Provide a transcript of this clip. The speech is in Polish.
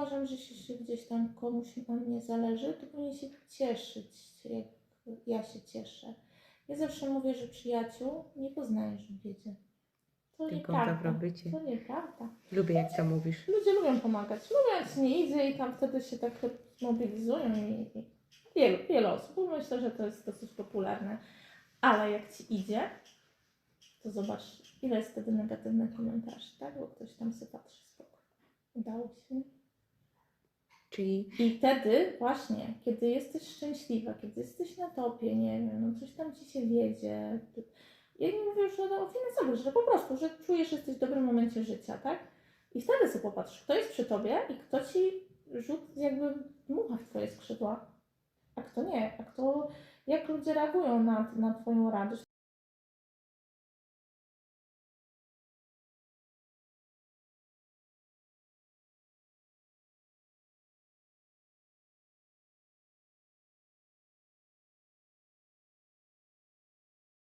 uważam, że jeśli się gdzieś tam komuś na mnie zależy, to powinien się cieszyć, jak ja się cieszę. Ja zawsze mówię, że przyjaciół nie poznajesz w biedzie. To Tylko nieprawda. dobrobycie. To nieprawda. Lubię jak to mówisz. Ludzie lubią pomagać. Ci nie idzie i tam wtedy się tak mobilizują i, i wielu, wiele osób. Myślę, że to jest dosyć popularne. Ale jak ci idzie, to zobacz, ile jest wtedy negatywnych komentarzy, tak? Bo ktoś tam sobie patrzy, spoko. Udało się. Czyli I wtedy właśnie, kiedy jesteś szczęśliwa, kiedy jesteś na topie, nie wiem, no coś tam ci się wiedzie. Ja nie mówię już o, finansowych, że po prostu, że czujesz, że jesteś w dobrym momencie życia, tak? I wtedy sobie popatrz, kto jest przy tobie i kto ci rzut jakby dmucha w twoje skrzydła, a kto nie, a kto, jak ludzie reagują na, na twoją radość.